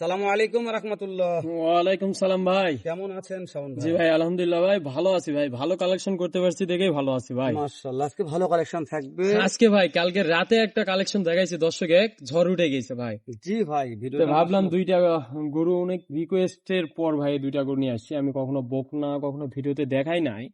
সালামু আলাইকুম রহমতুল্লাহ। ওয়ালাইকুম সালাম ভাই। কেমন আছেন শাওন জি ভাই আলহামদুলিল্লাহ ভাই ভালো আছি ভাই। ভালো কালেকশন করতে পারছি দেখেই ভালো আছি ভাই। মাশাআল্লাহ আজকে ভালো কালেকশন থাকবে। আজকে ভাই কালকে রাতে একটা কালেকশন দেখাইছি দর্শক এক ঝড় উঠে গেছে ভাই। জি ভাই ভিডিও ভাবলাম দুইটা গরু অনেক রিকোয়েস্টের পর ভাই দুইটা গরু নিয়ে আসছি আমি কখনো বকনা কখনো ভিডিওতে দেখাই নাই।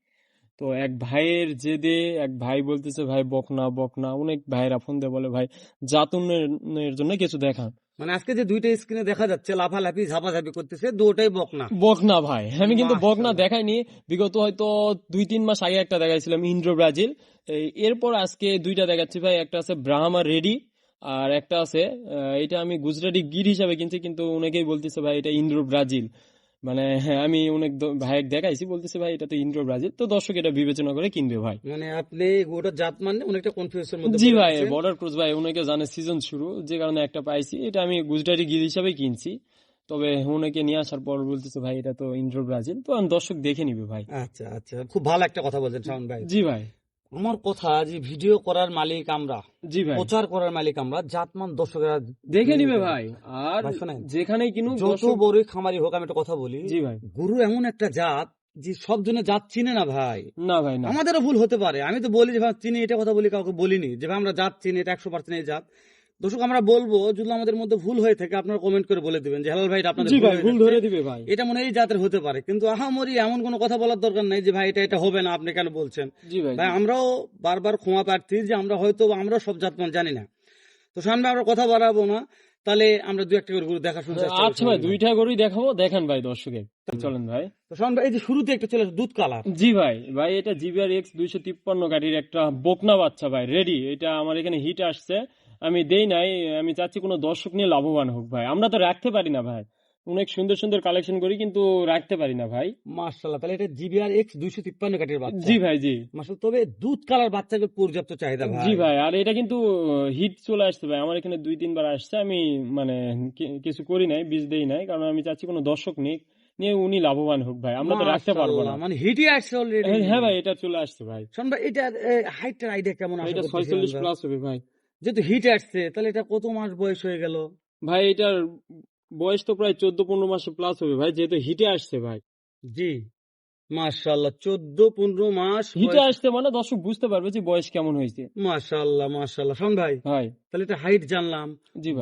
তো এক ভাইয়ের জেদে এক ভাই বলতেছে ভাই বকনা বকনা অনেক ভাইয়েরা ফোন দিয়ে বলে ভাই জাতুনের জন্য কিছু দেখান। মানে আজকে যে দুইটা স্ক্রিনে দেখা যাচ্ছে লাফালাফি ঝাপাঝাপি করতেছে দুটাই বকনা বকনা ভাই। আমি কিন্তু বকনা। দেখাইনি। বিগত হয়তো দুই তিন মাস আগে একটা দেখাইছিলাম ইন্দ্র ব্রাজিল। এরপর আজকে দুইটা দেখাচ্ছি ভাই। একটা আছে ব্রাহ্মা রেডি আর একটা আছে এটা আমি গুজরাটি গির হিসাবে কিনছি কিন্তু অনেকেই বলতেছে ভাই এটা ইন্দ্র ব্রাজিল। মানে হ্যাঁ, আমি অনেক ভাই দেখাইছি বলতেছে ভাই এটা তো ইন্দ্র ব্রাজিল। তো দর্শক এটা বিবেচনা করে কিনবে ভাই। মানে আপনি গোটা জাত মানে অনেকটা কনফিউশন মধ্যে জি ভাই বর্ডার ক্রুজ ভাই অনেকে জানে সিজন শুরু যে কারণে একটা পাইছি এটা আমি গুজরাটি গির হিসাবে কিনছি। তবে অনেকে নিয়ে আসার পর বলতেছে ভাই এটা তো ইন্দ্র ব্রাজিল। তো আমি দর্শক দেখে নিবে ভাই। আচ্ছা আচ্ছা খুব ভালো একটা কথা বলছেন শাওন ভাই। জি ভাই। আমার কথা যে ভিডিও করার মালিক আমরা জি ভাই। প্রচার করার মালিক আমরা জাতমান দর্শকেরা দেখে নিবে ভাই। আর যেখানে কিনু যত বড় বড়ই খামারি হোক আমি একটা কথা বলি। জি ভাই। গরু এমন একটা জাত যে সব জনে জাত চিনে না ভাই। না ভাই আমাদেরও ভুল হতে পারে। আমি তো বলি যে ভাই চিনি এটা কথা বলি কাউকে বলিনি। যে ভাই আমরা জাত চিনি এটা একশো পার্সেন্ট এই জাত। দর্শক আমরা বলব যদি আমাদের মধ্যে ভুল হয়ে থাকে আপনারা কমেন্ট করে বলে দিবেন যে হেলাল ভাই আপনাদের ভুল। ধরে দিবে ভাই। এটা মনে এই জাতের হতে পারে। কিন্তু আহামরি এমন কোনো কথা বলার দরকার নাই যে ভাই এটা এটা হবে না আপনি কেন বলছেন? ভাই। আমরাও বারবার ক্ষমা প্রার্থী যে আমরা হয়তো আমরাও সব জাতমান জানি না। তো সামনে আমরা কথা বাড়াবো না তাহলে আমরা একটা করে গরু দেখা শুনতে আচ্ছা ভাই দুইটা গরুই দেখাবো দেখেন ভাই দর্শকে। চলেন ভাই। তো শাওন ভাই এই যে শুরুতে একটা চলে দুধ কালার। জি ভাই ভাই এটা জিবিআর এক্স দুইশো তিপ্পান্ন গাড়ির একটা বকনা বাচ্চা ভাই রেডি এটা আমার এখানে হিট আসছে। আমি দেই নাই আমি চাচ্ছি কোনো দর্শক নিয়ে লাভবান হোক ভাই। আমরা তো রাখতে পারি না ভাই। অনেক সুন্দর সুন্দর কালেকশন করি কিন্তু রাখতে পারি না ভাই। মার্শাল্লাহ তাহলে এটা জিবিআর এক্স দুইশো তিপ্পান্ন কাঠের বাচ্চা। জি ভাই জি। মাসুল তবে দুধ কালার বাচ্চাকে পর্যাপ্ত চাহিদা ভাই জি ভাই। আর এটা কিন্তু হিট চলে আসছে ভাই। আমার এখানে দুই তিনবার আসছে আমি মানে কিছু করি নাই বীজ দেই নাই কারণ আমি চাচ্ছি কোনো দর্শক নিক নিয়ে উনি লাভবান হোক ভাই। আমরা তো রাখতে পারব না। মানে হিটই আসছে অলরেডি হ্যাঁ, ভাই এটা চলে আসছে ভাই। শোন ভাই এটার হাইটের আইডিয়া কেমন আশা এটা করতেছি ছয়চল্লিশ আমরা? প্লাস হবে ভাই। যেহেতু হিট আসছে তাহলে এটা কত মাস বয়স হয়ে গেল? ভাই এটার বয়স তো প্রায় চোদ্দ পনেরো মাসে প্লাস হবে ভাই যেহেতু হিটে আসছে ভাই। জি। মাশাল্লাহ চোদ্দ পনেরো মাস হিটে আসছে মানে দর্শক বুঝতে পারবে যে বয়স কেমন হয়েছে। মাশাল্লাহ মাশাল্লাহ শোন ভাই ভাই। তাহলে এটা হাইট জানলাম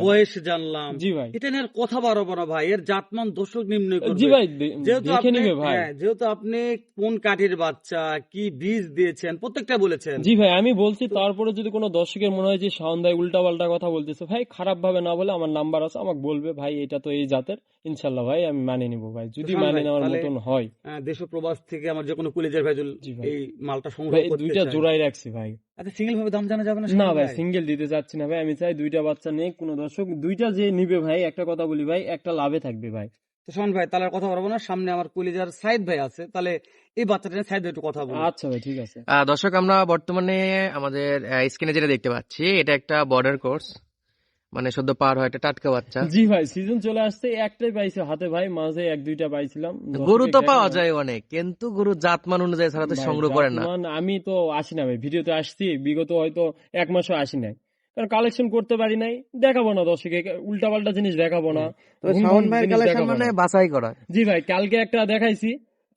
বয়স জানলাম। জি ভাই। এটা নিয়ে কথা বাড়াবো না ভাই এর জাতমান দর্শক করবে জি ভাই যেহেতু আপনি হ্যাঁ, যেহেতু আপনি কোন কাঠের বাচ্চা কি বীজ দিয়েছেন প্রত্যেকটা বলেছেন। জি ভাই আমি বলছি তারপরে যদি কোনো দর্শকের মনে হয় যে ভাই উল্টা পাল্টা কথা বলতেছে ভাই খারাপ ভাবে না বলে আমার নাম্বার আছে আমাকে বলবে ভাই এটা তো এই জাতের ইনশাল্লাহ ভাই আমি মানে নিব ভাই। যদি মানে নেওয়ার মতন হয়। আহ, দেশ প্রবাস থেকে আমার যে কোনো কুলেজের ভাইজুল এই মালটা সংগ্রহ করতে দুইটা জোড়াই রাখছি ভাই। আচ্ছা সিঙ্গেল ভাবে দাম জানা যাবে না না ভাই সিঙ্গেল দিতে চাচ্ছি না ভাই আমি চাই দুইটা বাচ্চা নেই কোনো দর্শক। দুইটা যে নিবে ভাই একটা কথা বলি ভাই একটা লাভে থাকবে ভাই। তো শোন ভাই তাহলে আর কথা বলব না। সামনে আমার কুলেজার সাইদ ভাই আছে তাহলে এই বাচ্চাটা নিয়ে সাইদ ভাই একটু কথা বলব আচ্ছা ভাই ঠিক আছে। দর্শক আমরা বর্তমানে আমাদের স্ক্রিনে যেটা দেখতে পাচ্ছি এটা একটা বর্ডার কোর্স মানে সদ্য পার হয় একটা টাটকা বাচ্চা। জি ভাই সিজন চলে আসছে একটাই পাইছি হাতে ভাই মাঝে এক দুইটা পাইছিলাম। গরু তো পাওয়া যায় অনেক কিন্তু গরু জাতমান অনুযায়ী ছাড়া তো সংগ্রহ করে না। আমি তো আসি না ভাই ভিডিওতে আসছি বিগত হয়তো এক মাসও আসি নাই। কারণ কালেকশন করতে পারি নাই দেখাবো না দর্শকে উল্টা পাল্টা জিনিস দেখাবো না শাওন ভাইয়ের কালেকশন মানে বাছাই করা। জি ভাই কালকে একটা দেখাইছি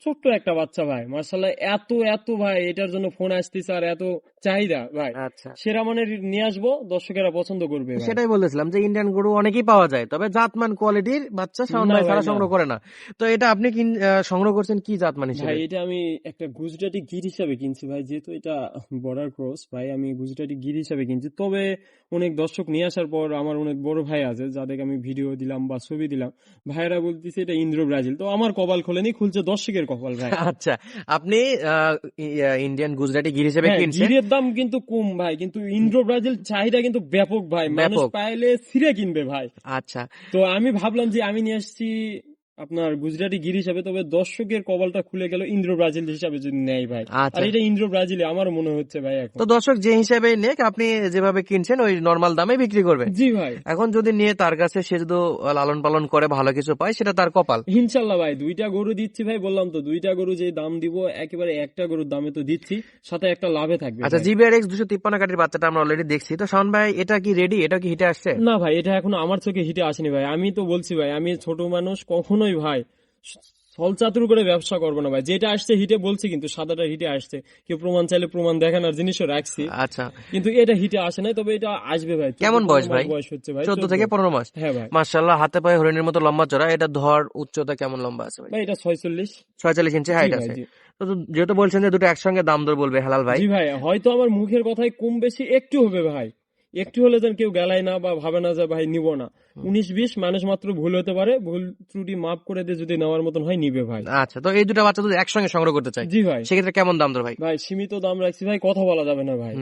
ছোট্ট একটা বাচ্চা ভাই মার্শাল্লাহ এত এত ভাই এটার জন্য ফোন আসতেছে আর এত চাহিদা ভাই আচ্ছা। সেরা মানের নিয়ে আসব দর্শকেরা পছন্দ করবে সেটাই বলেছিলাম যে ইন্ডিয়ান গরু অনেকই পাওয়া যায় তবে জাতমান কোয়ালিটির বাচ্চা শাওন ভাই ছাড়া সংগ্রহ করে না। তো এটা আপনি আহ, সংগ্রহ করছেন কি জাতমান হিসেবে? ভাই এটা আমি একটা গুজরাটি গির হিসাবে কিনছি ভাই যেহেতু এটা বর্ডার ক্রস ভাই আমি গুজরাটি গির হিসাবে কিনছি। তবে অনেক দর্শক নিয়ে আসার পর আমার অনেক বড় ভাই আছে যাদেরকে আমি ভিডিও দিলাম বা ছবি দিলাম। ভাইরা বলতেছে এটা ইন্দ্র ব্রাজিল। তো আমার কপাল খোলেনি খুলছে দর্শকের কপাল ভাই। আচ্ছা আপনি ইন্ডিয়ান গুজরাটি গির হিসেবে হ্যাঁ, কিনছেন। দাম কিন্তু কম ভাই। কিন্তু ইন্দ্র ব্রাজিল চাহিদা কিন্তু ব্যাপক ভাই। মানুষ পাইলে ছিঁড়ে কিনবে ভাই। আচ্ছা। তো আমি ভাবলাম যে আমি নিয়ে আসছি আপনার গুজরাটি গির হিসাবে তবে দর্শকের কপালটা খুলে গেল ইন্দ্র ব্রাজিল হিসাবে যদি নেয় ভাই। আচ্ছা। আর এটা ইন্দ্র ব্রাজিলে আমার মনে হচ্ছে ভাই এখন। তো দর্শক যে হিসাবে নেক আপনি যেভাবে কিনছেন ওই নর্মাল দামে বিক্রি করবেন। জি ভাই। এখন যদি নিয়ে তার কাছে সে যদি লালন পালন করে ভালো কিছু পায় সেটা তার কপাল। ইনশাল্লাহ ভাই দুইটা গরু দিচ্ছি ভাই বললাম তো দুইটা গরু যে দাম দিব একেবারে একটা গরুর দামে তো দিচ্ছি সাথে একটা লাভে থাকবে আচ্ছা ভাই। জিবিআর এক্স দুশো তিপ্পান্ন কাটির বাচ্চাটা আমরা অলরেডি দেখছি। তো শাওন ভাই এটা কি রেডি এটা কি হিটে আসছে? না ভাই এটা এখনও আমার চোখে হিটে আসেনি ভাই। আমি তো বলছি ভাই আমি ছোট মানুষ কখনোই ভাই সলচাতুর করে ব্যবসা করব না ভাই। যেটা আসছে হিটে বলছি কিন্তু সাদাটা হিটে আসছে। কেউ প্রমাণ চাইলে প্রমাণ দেখানোর জিনিসও রাখছি। আচ্ছা। কিন্তু এটা হিটে আসে নাই তবে এটা আসবে ভাই। কেমন বয়স ভাই? বয়স হচ্ছে ভাই চোদ্দ থেকে পনেরো মাস? হ্যাঁ ভাই। মার্শাল্লাহ হাতে পায়ে হরিণের মতো লম্বা চড়া এটা ধর উচ্চতা কেমন লম্বা আছে ভাই? ভাই এটা ছয়চল্লিশ। ছয়চল্লিশ ইঞ্চি হাইট আছে। তো যেহেতু বলছেন যে দুটো একসঙ্গে দাম দর বলবে হালাল ভাই। জি ভাই হয়তো আমার মুখের কথায় কম বেশি একটু হবে ভাই। একটু হলে যেন কেউ গেলায় না বা ভাবে না যে ভাই নিব না। উনিশ বিশ মানুষ মাত্র ভুল হতে পারে। ভুল ত্রুটি মাফ করে দিয়ে যদি নেওয়ার মতন হয় নিবে ভাই। আচ্ছা তো এই দুটো বাচ্চা যদি একসঙ্গে সংগ্রহ করতে চাই জি ভাই। সেক্ষেত্রে কেমন দাম দর ভাই? ভাই সীমিত দাম রাখছি ভাই কথা বলা যাবে না ভাই।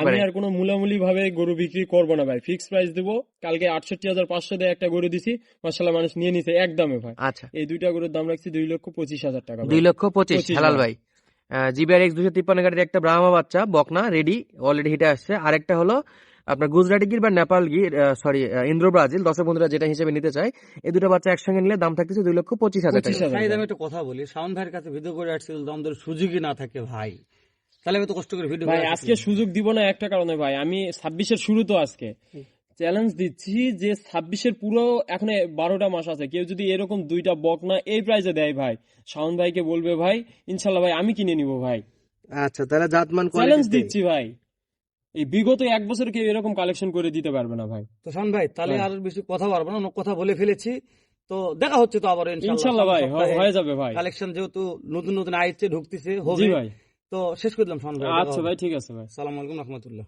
আমি আর কোনো মূলামূলি ভাবে গরু বিক্রি করব না ভাই। ফিক্স প্রাইস দিব। কালকে আটষট্টি হাজার পাঁচশো দিয়ে একটা গরু দিছি মাসাল্লাহ মানুষ নিয়ে নিছে একদমে ভাই। আচ্ছা। এই দুইটা গরুর দাম রাখছি দুই লক্ষ পঁচিশ হাজার টাকা দুই লক্ষ পঁচিশ হালাল। ভাই। জিবিআর এক্স দুশো তিপ্পান্ন গাড়ির একটা ব্রাহ্মা বাচ্চা বকনা রেডি অলরেডি হিটে আসছে। আরেকটা হলো আপনার গুজরাটি গির বা Nepal Gir sorry Indo Brazil দর্শক বন্ধুরা যেটা হিসেবে নিতে চায় এই দুটো বাচ্চা একসঙ্গে নিলে দাম থাকতেছে দুই লক্ষ পঁচিশ হাজার টাকা। আমি একটা কথা বলি শাওন ভাইয়ের কাছে ভিডিও করে আসছিল দাম দর সুযোগই না থাকে ভাই তাহলে আমি তো কষ্ট করে ভিডিও ভাই আজকে সুযোগ দিব না একটা কারণে ভাই। আমি ছাব্বিশের শুরু তো আজকে। চ্যালেঞ্জ দিচ্ছি যে ছাব্বিশের পুরো এখন বারোটা মাস আছে। কেউ যদি এরকম দুইটা বক না এই প্রাইজে দেয় ভাই। শাওন ভাইকে বলবে ভাই ইনশাল্লাহ ভাই আমি কিনে নিব ভাই। আচ্ছা তাহলে জাতমান চ্যালেঞ্জ দিচ্ছি ভাই। এই বিগত এক বছর কেউ এরকম কালেকশন করে দিতে পারবে না ভাই। তো শান ভাই তাহলে হ্যাঁ। আর বেশি কথা পারব না অনেক কথা বলে ফেলেছি। তো দেখা হচ্ছে তো আবার ইনশাল্লাহ। ভাই হয়ে যাবে ভাই। কালেকশন যেহেতু নতুন নতুন আইছে ঢুকতেছে হবে। ভাই। তো শেষ করে দিলাম শাওন ভাই আচ্ছা ভাই ঠিক আছে ভাই। সালাম আলাইকুম রহমতুল্লাহ।